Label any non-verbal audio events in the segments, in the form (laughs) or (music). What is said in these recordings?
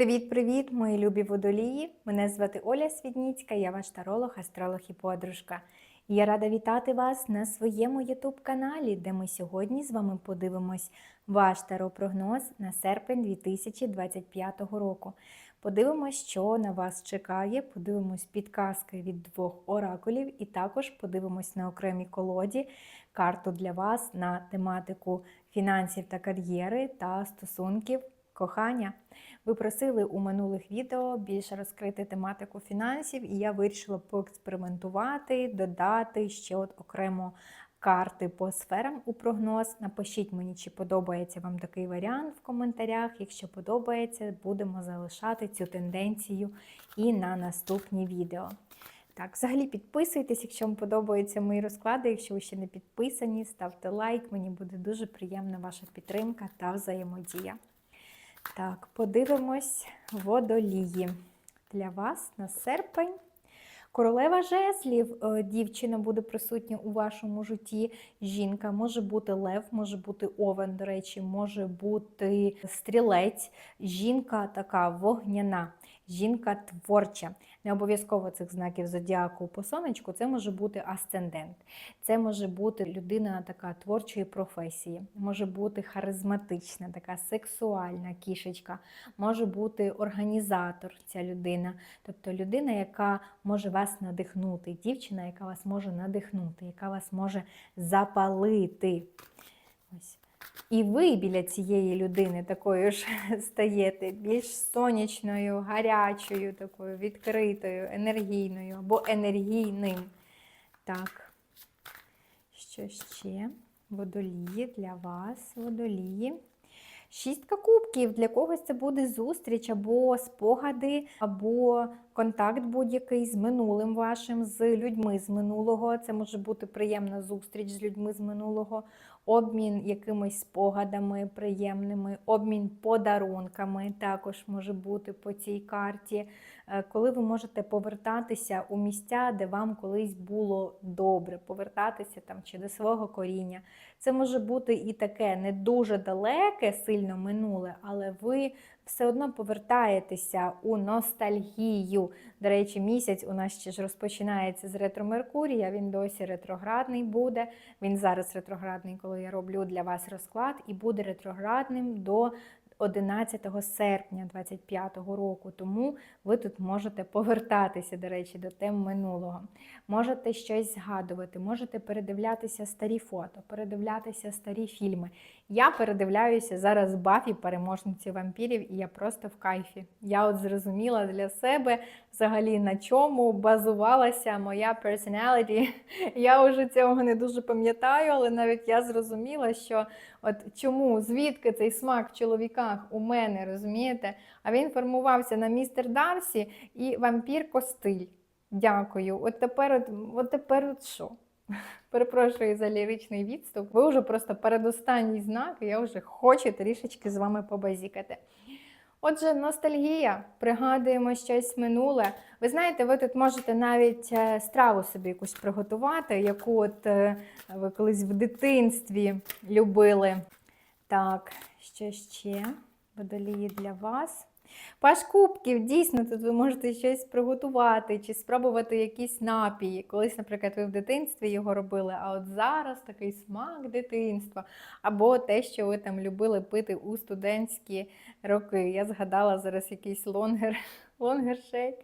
Привіт-привіт, мої любі водолії! Мене звати Оля Свідніцька, я ваш таролог, астролог і подружка. І я рада вітати вас на своєму ютуб-каналі, де ми сьогодні з вами подивимось ваш таро-прогноз на серпень 2025 року. Подивимось, що на вас чекає, подивимось підказки від двох оракулів, і також подивимось на окремій колоді карту для вас на тематику фінансів та кар'єри та стосунків кохання. Ви просили у минулих відео більше розкрити тематику фінансів, і я вирішила поекспериментувати, додати ще от окремо карти по сферам у прогноз. Напишіть мені, чи подобається вам такий варіант в коментарях. Якщо подобається, будемо залишати цю тенденцію і на наступні відео. Так, взагалі підписуйтесь, якщо вам подобаються мої розклади. Якщо ви ще не підписані, ставте лайк. Мені буде дуже приємна ваша підтримка та взаємодія. Так, подивимось водолії для вас на серпень. Королева жезлів, е, дівчина буде присутня у вашому житті. Жінка може бути лев, може бути овен, до речі, може бути стрілець. Жінка така вогняна, жінка творча. Не обов'язково цих знаків зодіаку по сонечку, це може бути асцендент. Це може бути людина така творчої професії, може бути харизматична, така сексуальна кішечка, може бути організатор ця людина, тобто людина, яка може вас надихнути, дівчина, яка вас може надихнути, яка вас може запалити. Ось. І ви біля цієї людини такою ж (laughs) стаєте більш сонячною, гарячою, такою відкритою, енергійною або енергійним. Так, що ще? Водолії для вас, водолії. Шістка кубків. Для когось це буде зустріч або спогади, або контакт будь-який з минулим вашим, з людьми з минулого. Це може бути приємна зустріч з людьми з минулого, обмін якимись спогадами приємними, обмін подарунками також може бути по цій карті. Е, Коли ви можете повертатися у місця, де вам колись було добре, повертатися там чи до свого коріння. Це може бути і таке не дуже далеке, сильно минуле, але ви все одно повертаєтеся у ностальгію. До речі, місяць у нас ще ж розпочинається з ретро Меркурія, він досі ретроградний буде. Він зараз ретроградний, коли я роблю для вас розклад, і буде ретроградним до 11 серпня 2025 року. Тому ви тут можете повертатися, до речі, до тем минулого. Можете щось згадувати, можете передивлятися старі фото, передивлятися старі фільми. Я передивляюся зараз Бафі, переможниці вампірів, і я просто в кайфі. Я от зрозуміла для себе взагалі на чому базувалася моя personality. (laughs) Я вже цього не дуже пам'ятаю, але навіть я зрозуміла, що от чому, звідки цей смак в чоловіках у мене, розумієте? А він формувався на містер Дарсі і вампір Костиль. Дякую. От тепер, от, от тепер от що? (laughs) Перепрошую за ліричний відступ. Ви вже просто передостанній знак, і я вже хочу трішечки з вами побазікати. Отже, ностальгія, пригадуємо щось минуле. Ви знаєте, ви тут можете навіть е, страву собі якусь приготувати, яку от е, ви колись в дитинстві любили. Так, що ще? Водолії для вас. Паш кубків, дійсно, тут ви можете щось приготувати чи спробувати якісь напії. Колись, наприклад, ви в дитинстві його робили, а от зараз такий смак дитинства. Або те, що ви там любили пити у студентські роки. Я згадала зараз якийсь лонгер, (laughs) лонгер-шейк.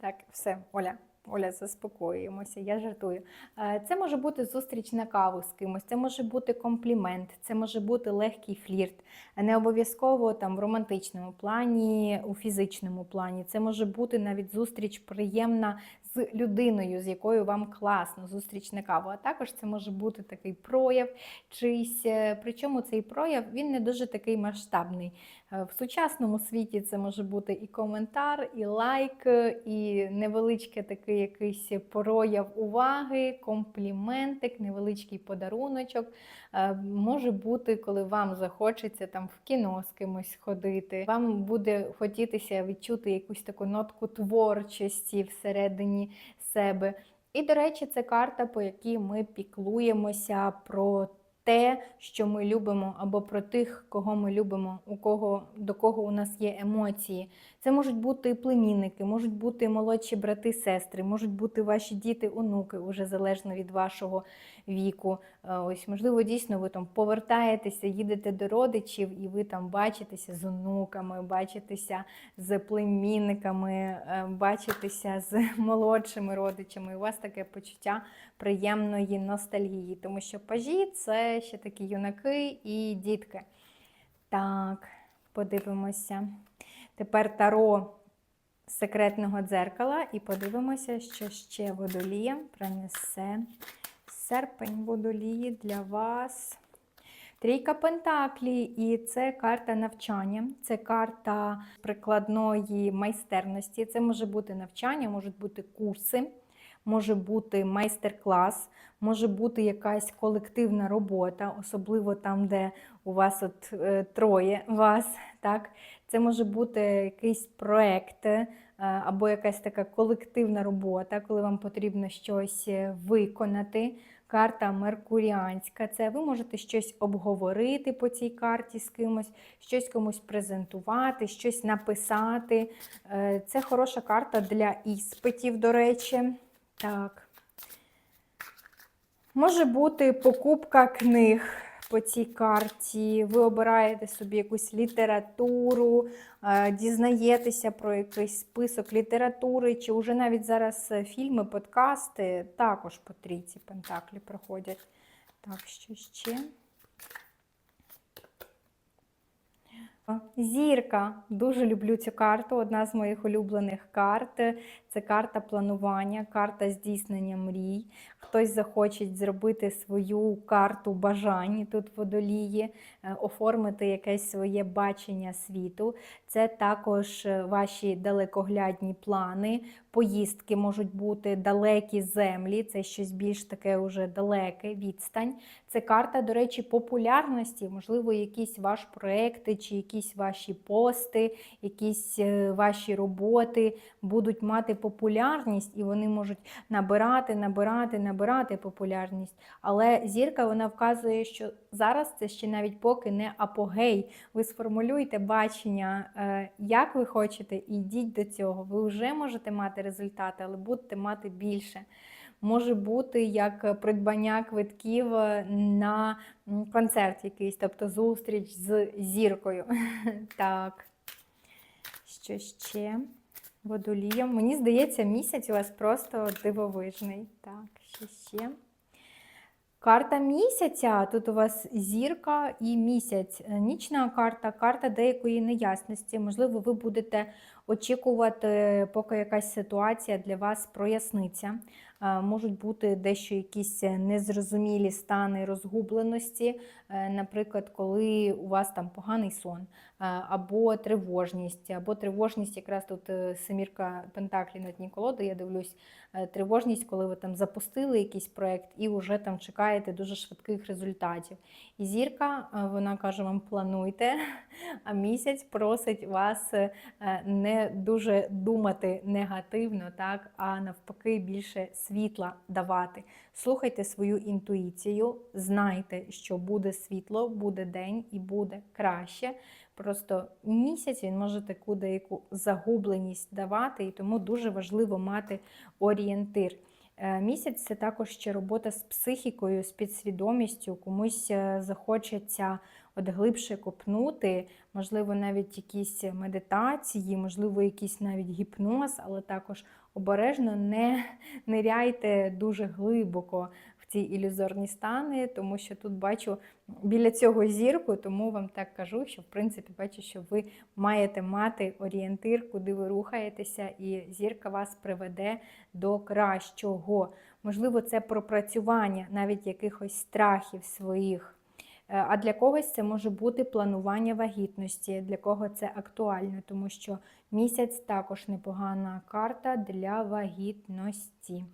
Так, все, Оля. Оля, заспокоюємося, я жартую. Е, Це може бути зустріч на каву з кимось, це може бути комплімент, це може бути легкий флірт. Не обов'язково там в романтичному плані, у фізичному плані. Це може бути навіть зустріч приємна з людиною, з якою вам класно, зустріч на каву. А також це може бути такий прояв чийсь. е, Причому цей прояв він не дуже такий масштабний. Е, В сучасному світі це може бути і коментар, і лайк, е, і невеличкий такий якийсь прояв уваги, компліментик, невеличкий подаруночок. Е, Може бути, коли вам захочеться там в кіно з кимось ходити. Вам буде хотітися відчути якусь таку нотку творчості всередині себе. І, до речі, це карта, по якій ми піклуємося про те, що ми любимо, або про тих, кого ми любимо, у кого до кого у нас є емоції. Це можуть бути племінники, можуть бути молодші брати, сестри, можуть бути ваші діти, онуки, уже залежно від вашого віку. Е, Ось, можливо, дійсно ви там повертаєтеся, їдете до родичів, і ви там бачитеся з онуками, бачитеся з племінниками, е, бачитеся з (laughs) молодшими родичами. І у вас таке почуття приємної ностальгії, тому що пажі це ще такі юнаки і дітки. Так, подивимося. Тепер таро секретного дзеркала і подивимося, що ще водолієм принесе серпень водолії для вас. Трійка Пентаклі, і це карта навчання, це карта прикладної майстерності. Це може бути навчання, можуть бути курси, може бути майстер-клас, може бути якась колективна робота, особливо там, де у вас от е, троє вас. Так? Це може бути якийсь проект е, або якась така колективна робота, коли вам потрібно щось е, виконати. Карта Меркуріанська. Це ви можете щось обговорити по цій карті з кимось, щось комусь презентувати, щось написати. Е, Це хороша карта для іспитів, до речі. Так. Може бути покупка книг по цій карті. Ви обираєте собі якусь літературу, е, дізнаєтеся про якийсь список літератури, чи вже навіть зараз е, фільми, подкасти також по трійці Пентаклі проходять. Так, що ще? Зірка. Дуже люблю цю карту. Одна з моїх улюблених карт. Це карта планування, карта здійснення мрій. Хтось захоче зробити свою карту бажань тут водолії, е, оформити якесь своє бачення світу. Це також е, ваші далекоглядні плани. Поїздки можуть бути далекі землі, це щось більш таке уже далеке, відстань. Це карта, до речі, популярності, можливо, якісь ваші проекти, чи якісь ваші пости, якісь е, ваші роботи будуть мати популярність, і вони можуть набирати, набирати, набирати популярність. Але зірка вона вказує, що зараз це ще навіть поки не апогей. Ви сформулюєте бачення, е, як ви хочете, і йдіть до цього. Ви вже можете мати результати, але будете мати більше. Може бути як придбання квитків е, на концерт якийсь, тобто зустріч з зіркою. (laughs) Так, що ще? Водолієм. Мені здається, місяць у вас просто дивовижний. Так, що ще? Карта місяця. Тут у вас зірка і місяць. Е, Нічна карта, карта деякої неясності. Можливо, ви будете очікувати, поки якась ситуація для вас проясниться. Е, Можуть бути дещо якісь незрозумілі стани розгубленості, Е, наприклад, коли у вас там поганий сон, е, або тривожність, або тривожність, якраз тут е, семірка Пентаклі на дні колоди, я дивлюсь, е, тривожність, коли ви там запустили якийсь проєкт і вже там чекаєте дуже швидких результатів. І зірка, е, вона каже вам, плануйте, (laughs) а місяць просить вас е, не дуже думати негативно, так, а навпаки більше світла давати. Слухайте свою інтуїцію, знайте, що буде світло, буде день і буде краще. Просто місяць він може таку деяку загубленість давати, і тому дуже важливо мати орієнтир. Е, Місяць це також ще робота з психікою, з підсвідомістю. Комусь е, захочеться от глибше копнути, можливо, навіть якісь медитації, можливо, якийсь навіть гіпноз, але також обережно не ниряйте дуже глибоко в ці ілюзорні стани, тому що тут бачу біля цього зірку, тому вам так кажу, що в принципі бачу, що ви маєте мати орієнтир, куди ви рухаєтеся, і зірка вас приведе до кращого. Можливо, це пропрацювання навіть якихось страхів своїх. Е, А для когось це може бути планування вагітності, для кого це актуально, тому що місяць також непогана карта для вагітності.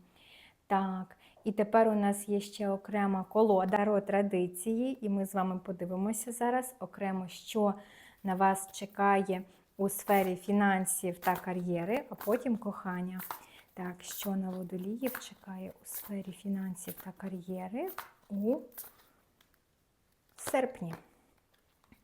Так, і тепер у нас є ще окрема колода Таро традиції, і ми з вами подивимося зараз окремо, що на вас чекає у сфері фінансів та кар'єри, а потім кохання. Так, що на водоліїв чекає у сфері фінансів та кар'єри у серпні.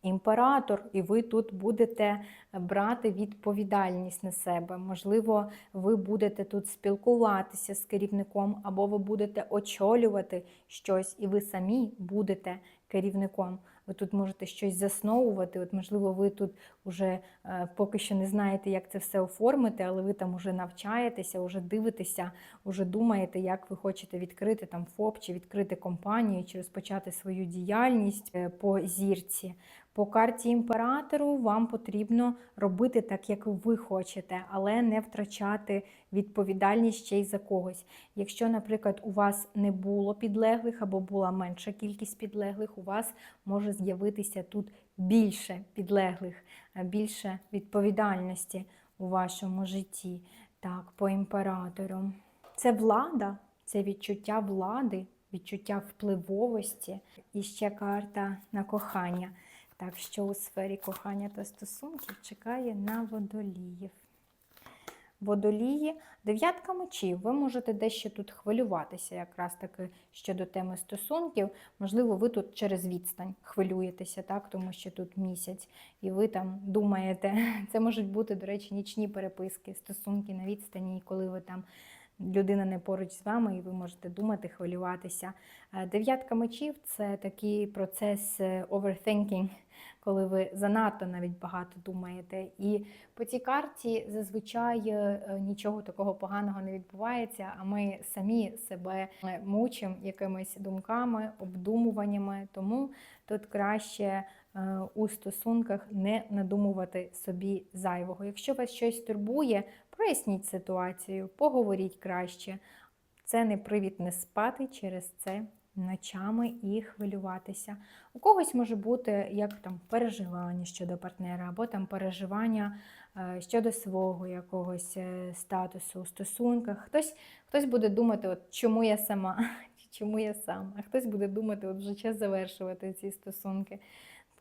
Імператор, і ви тут будете брати відповідальність на себе. Можливо, ви будете тут спілкуватися з керівником, або ви будете очолювати щось, і ви самі будете керівником. Ви тут можете щось засновувати. От, можливо, ви тут вже е, поки що не знаєте, як це все оформити, але ви там вже навчаєтеся, вже дивитеся, вже думаєте, як ви хочете відкрити там ФОП, чи відкрити компанію, чи розпочати свою діяльність е, по зірці. По карті імператору вам потрібно робити так, як ви хочете, але не втрачати відповідальність ще й за когось. Якщо, наприклад, у вас не було підлеглих або була менша кількість підлеглих, у вас може з'явитися тут більше підлеглих, е, більше відповідальності у вашому житті. Так, по імператору. Це влада, це відчуття влади, відчуття впливовості. І ще карта на кохання. Так, що у сфері кохання та стосунків чекає на водоліїв. Водолії, дев'ятка мечів. Ви можете дещо тут хвилюватися, якраз таки щодо теми стосунків. Можливо, ви тут через відстань хвилюєтеся, так, тому що тут місяць, і ви там думаєте, (laughs) це можуть бути, до речі, нічні переписки, стосунки на відстані, коли ви там. Людина не поруч з вами, і ви можете думати, хвилюватися. Е, Дев'ятка мечів це такий процес е, overthinking, коли ви занадто навіть багато думаєте. І по цій карті зазвичай е, нічого такого поганого не відбувається, а ми самі себе мучимо якимись думками, обдумуваннями. Тому тут краще у стосунках не надумувати собі зайвого. Якщо вас щось турбує, проясніть ситуацію, поговоріть краще. Це не привід не спати через це ночами і хвилюватися. У когось може бути як там переживання щодо партнера, або там переживання е, щодо свого якогось е, статусу у стосунках. Хтось, хтось буде думати, от чому я сама, (laughs) чому я сам, а хтось буде думати, от вже час завершувати ці стосунки.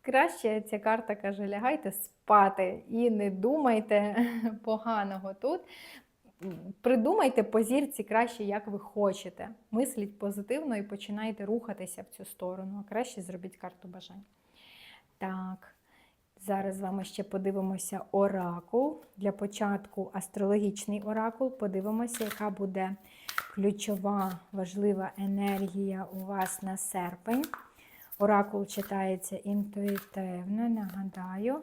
Краще ця карта каже, лягайте спати і не думайте (laughs) поганого тут. Придумайте по зірці краще, як ви хочете. Мисліть позитивно і починайте рухатися в цю сторону. А краще зробіть карту бажань. Так, зараз з вами ще подивимося оракул. Для початку астрологічний оракул. Подивимося, яка буде ключова важлива енергія у вас на серпень. Оракул читається інтуїтивно, нагадаю.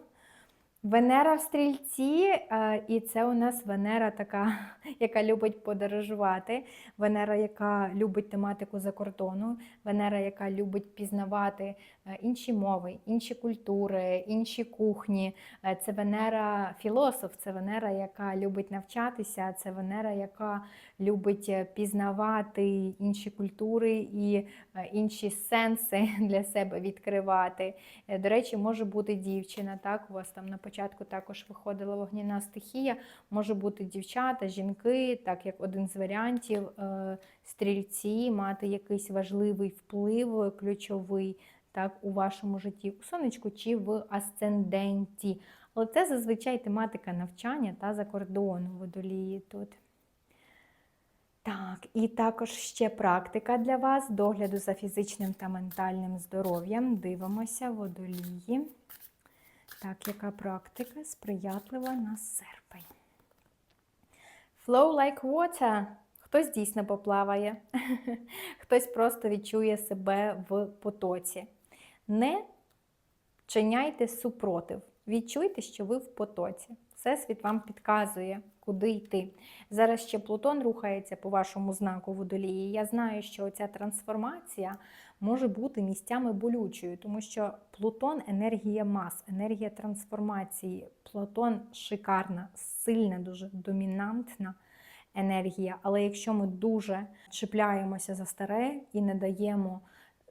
Венера в стрільці, е, і це у нас Венера така, (laughs) яка любить подорожувати, Венера, яка любить тематику за кордону, Венера, яка любить пізнавати е, інші мови, інші культури, інші кухні. Е, Це Венера філософ, це Венера, яка любить навчатися, це Венера, яка любить пізнавати інші культури і інші сенси (laughs) для себе відкривати. До речі, може бути дівчина, так, у вас там на початку також виходила вогняна стихія, може бути дівчата, жінки, так як один з варіантів, е, стрільці, мати якийсь важливий вплив, ключовий так, у вашому житті, у сонечку чи в асценденті. Але це зазвичай тематика навчання та за кордону водолії тут. Так, і також ще практика для вас догляду за фізичним та ментальним здоров'ям. Дивимося водолії. Так, яка практика сприятлива на серпень? Flow like water. Хтось дійсно поплаває, (laughs) хтось просто відчує себе в потоці. Не чиняйте супротив. Відчуйте, що ви в потоці. Всесвіт вам підказує, куди йти. Зараз ще Плутон рухається по вашому знаку водолії. Я знаю, що ця трансформація може бути місцями болючою, тому що Плутон енергія мас, енергія трансформації. Плутон шикарна, сильна, дуже домінантна енергія. Але якщо ми дуже чіпляємося за старе і не даємо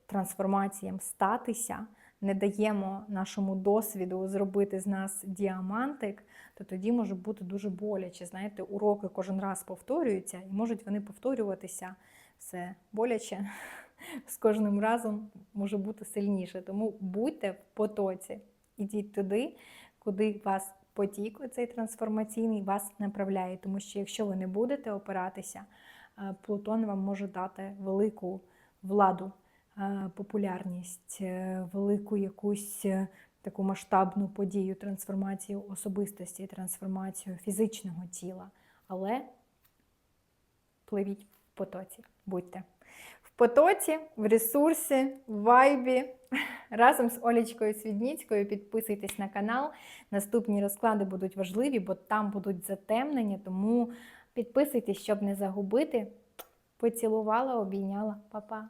трансформаціям статися, не даємо нашому досвіду зробити з нас діамантик, то тоді може бути дуже боляче. Знаєте, уроки кожен раз повторюються і можуть вони повторюватися все боляче. (laughs) З кожним разом може бути сильніше. Тому будьте в потоці, ідіть туди, куди вас потік, оцей трансформаційний, вас направляє. Тому що якщо ви не будете опиратися, Плутон вам може дати велику владу е, популярність, е, велику якусь е, таку масштабну подію, трансформацію особистості, трансформацію фізичного тіла. Але пливіть в потоці, будьте. Потоці, в ресурсі, в вайбі. (laughs) Разом з Олічкою Свідніцькою підписуйтесь на канал. Наступні розклади будуть важливі, бо там будуть затемнення, тому підписуйтесь, щоб не загубити. Поцілувала, обійняла, Па-па.